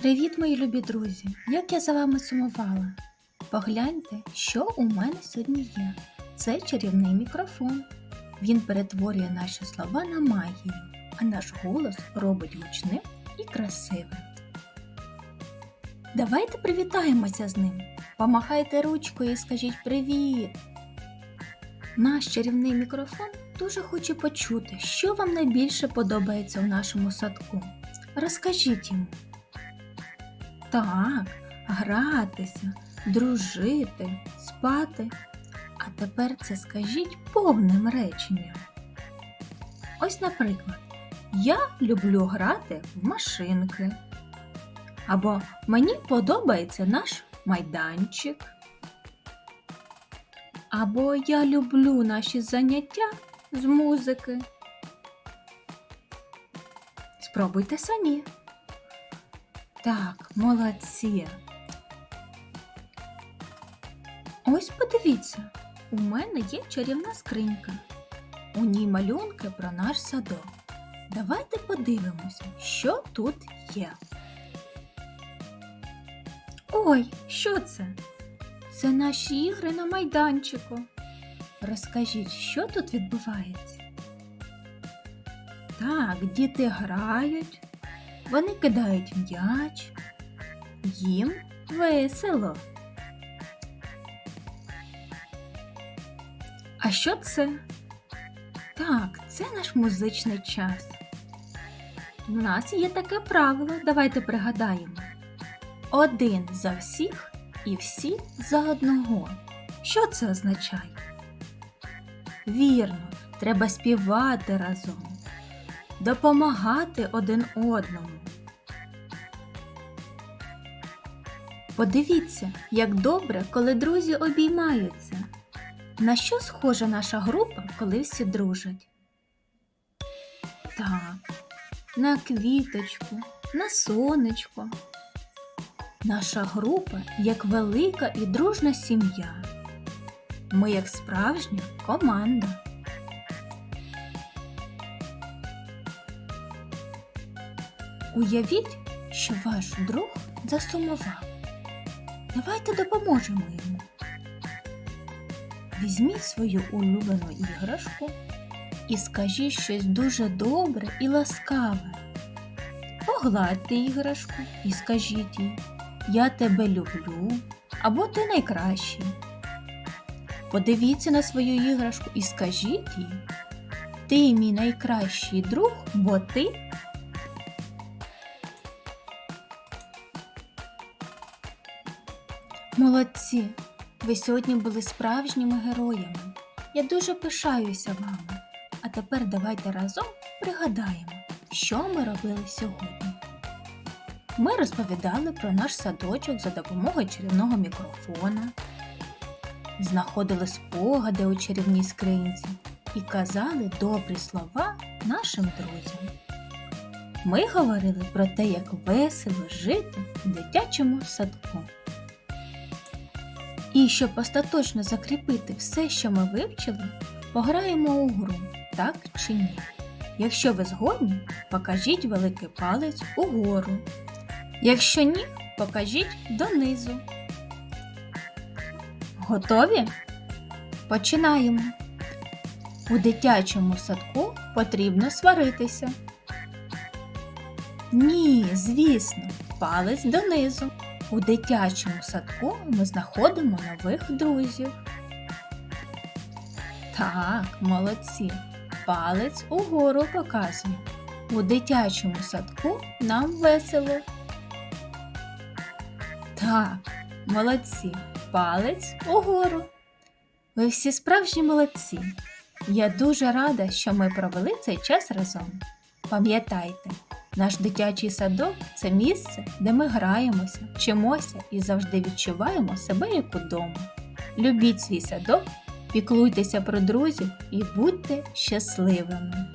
Привіт, мої любі друзі! Як я за вами сумувала? Погляньте, що у мене сьогодні є. Це чарівний мікрофон. Він перетворює наші слова на магію, а наш голос робить гучним і красивим. Давайте привітаємося з ним. Помахайте ручкою і скажіть привіт. Наш чарівний мікрофон дуже хоче почути, що вам найбільше подобається у нашому садку. Розкажіть йому. Так, гратися, дружити, спати. А тепер це скажіть повним реченням. Ось, наприклад, я люблю грати в машинки. Або мені подобається наш майданчик. Або я люблю наші заняття з музики. Спробуйте самі. Так, молодці. Ось подивіться, у мене є чарівна скринька. У ній малюнки про наш садок. Давайте подивимося, що тут є. Ой, що це? Це наші ігри на майданчику. Розкажіть, що тут відбувається? Так, діти грають, вони кидають м'яч, їм весело. А що це? Так, це наш музичний час. У нас є таке правило, давайте пригадаємо. Один за всіх і всі за одного. Що це означає? Вірно, треба співати разом допомагати один одному. Подивіться, як добре, коли друзі обіймаються. На що схожа наша група, коли всі дружать? Так, на квіточку, на сонечко. Наша група як велика і дружна сім'я. Ми як справжня команда. Уявіть, що ваш друг засумував. Давайте допоможемо йому. Візьміть свою улюблену іграшку і скажіть щось дуже добре і ласкаве. Погладьте іграшку і скажіть їй Я тебе люблю або ти найкращий. Подивіться на свою іграшку і скажіть їй Ти мій найкращий друг, бо ти Молодці! Ви сьогодні були справжніми героями. Я дуже пишаюся вами. А тепер давайте разом пригадаємо, що ми робили сьогодні. Ми розповідали про наш садочок за допомогою чарівного мікрофона, знаходили спогади у чарівній скринці і казали добрі слова нашим друзям. Ми говорили про те, як весело жити в дитячому садку. І щоб остаточно закріпити все, що ми вивчили, пограємо у гру, так чи ні. Якщо ви згодні, покажіть великий палець угору. Якщо ні, покажіть донизу. Готові? Починаємо. У дитячому садку потрібно сваритися. Ні, звісно, палець донизу. У дитячому садку ми знаходимо нових друзів. Так, молодці. Палець угору показує. У дитячому садку нам весело. Так, молодці. Палець угору. Ви всі справжні молодці. Я дуже рада, що ми провели цей час разом. Пам'ятайте, наш дитячий садок це місце, де ми граємося, вчимося і завжди відчуваємо себе як удома. Любіть свій садок, піклуйтеся про друзів і будьте щасливими!